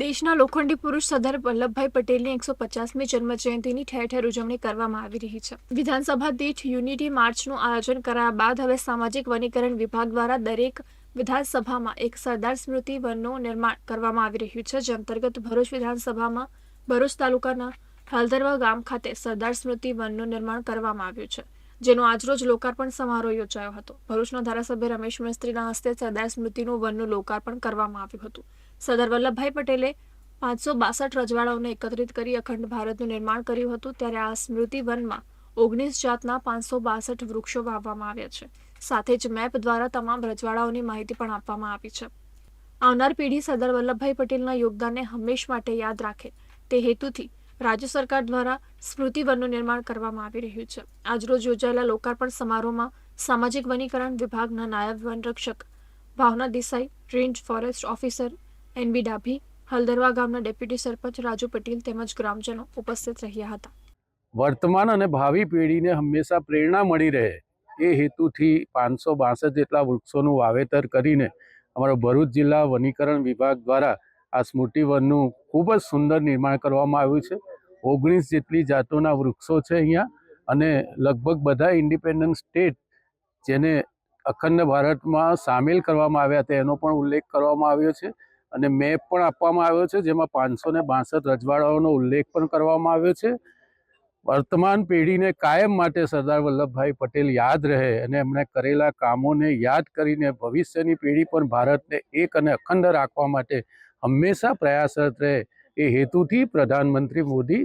દેશના લોખંડી પુરુષ સરદાર વલ્લભભાઈ પટેલની એકસો પચાસમી જન્મજયંતિની ઠેર ઠેર ઉજવણી કરવામાં આવી રહી છે. વિધાનસભા દીઠ યુનિટી માર્ચનું આયોજન કરાયા બાદ હવે સામાજિક વનીકરણ વિભાગ દ્વારા દરેક વિધાનસભામાં એક સરદાર સ્મૃતિ વનનું નિર્માણ કરવામાં આવી રહ્યું છે, જે અંતર્ગત ભરૂચ વિધાનસભામાં ભરૂચ તાલુકાના હલદરવા ગામ ખાતે સરદાર સ્મૃતિ વનનું નિર્માણ કરવામાં આવ્યું છે, જેનો આજરોજ લોકાર્પણ સમારોહ યોજાયો હતો. ભરૂચના ધારાસભ્ય રમેશ મિસ્ત્રીના હસ્તે સરદાર સ્મૃતિનું વનનું લોકાર્પણ કરવામાં આવ્યું હતું. સરદાર વલ્લભભાઈ પટેલે પાંચસો બાસઠ રજવાડાઓને એકત્રિત કરી અખંડ ભારતનું નિર્માણ કર્યું હતું, ત્યારે આ સ્મૃતિ ઓગણીસ જાતના પાંચસો બાસઠ વૃક્ષો વાવવામાં આવ્યા છે. સાથે જ મેપ દ્વારા તમામ રજવાડાઓની માહિતી પણ આપવામાં આવી છે. આવનાર પેઢી સરદાર વલ્લભભાઈ પટેલના યોગદાનને હંમેશ માટે યાદ રાખે. તે હેતુથી રાજ્ય સરકાર દ્વારા સ્મૃતિ વનનું નિર્માણ કરવામાં આવી રહ્યું છે. આજરોજ યોજાયેલા લોકાર્પણ સમારોહમાં સામાજિક વનીકરણ વિભાગના નાયબ વનરક્ષક Bhavna Desai, range forest officer N B Dabhi, Haldarva ગામના ડેપ્યુટી સરપંચ રાજુ પટેલ તેમજ ગ્રામજનો ઉપસ્થિત રહ્યા હતા. વર્તમાન અને ભાવિ પેઢીને હંમેશા પ્રેરણા મળી રહે એ હેતુથી પાંચસો બાસઠ જેટલા વૃક્ષોનું વાવેતર કરીને અમારો ભરૂચ જિલ્લા વનીકરણ વિભાગ દ્વારા આ સ્મૃતિવનનું ખૂબ જ સુંદર નિર્માણ કરવામાં આવ્યું છે. ઓગણીસ જેટલી જાતોના વૃક્ષો છે અહીંયા અને લગભગ બધા ઇન્ડિપેન્ડન્ટ સ્ટેટ જેને અખંડ ભારતમાં સામેલ કરવામાં આવ્યા હતા એનો પણ ઉલ્લેખ કરવામાં આવ્યો છે. અને મેપ પણ આપવામાં આવ્યો છે, જેમાં પાંચસો ને બાસઠ રજવાડાઓનો ઉલ્લેખ પણ કરવામાં આવ્યો છે. વર્તમાન પેઢીને કાયમ માટે સરદાર વલ્લભભાઈ પટેલ યાદ રહે અને એમણે કરેલા કામોને યાદ કરીને ભવિષ્યની પેઢી પણ ભારતને એક અને અખંડ રાખવા માટે હંમેશા પ્રયાસરત રહે એ હેતુથી પ્રધાનમંત્રી મોદી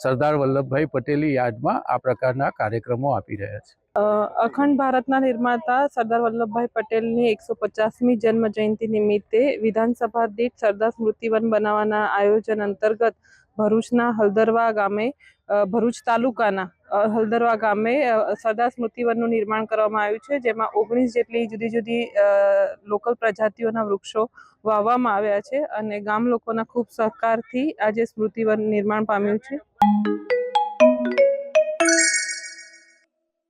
સરદાર વલ્લભભાઈ પટેલની યાદમાં આ પ્રકારના કાર્યક્રમો આપી રહ્યા છે. અખંડ ભારતના નિર્માતા સરદાર વલ્લભભાઈ પટેલની એકસો પચાસમી જન્મ જયંતિ નિમિત્તે વિધાનસભા દીઠ સરદાર સ્મૃતિવન બનાવવાના આયોજન અંતર્ગત ભરૂચના હલદરવા ગામે ભરૂચ તાલુકાના હલદરવા ગામે સરદાર સ્મૃતિવનનું નિર્માણ કરવામાં આવ્યું છે, જેમાં ઓગણીસ જેટલી જુદી જુદી લોકલ પ્રજાતિઓના વૃક્ષો વાવવામાં આવ્યા છે અને ગામ લોકોના ખૂબ સહકારથી આજે સ્મૃતિવન નિર્માણ પામ્યું છે.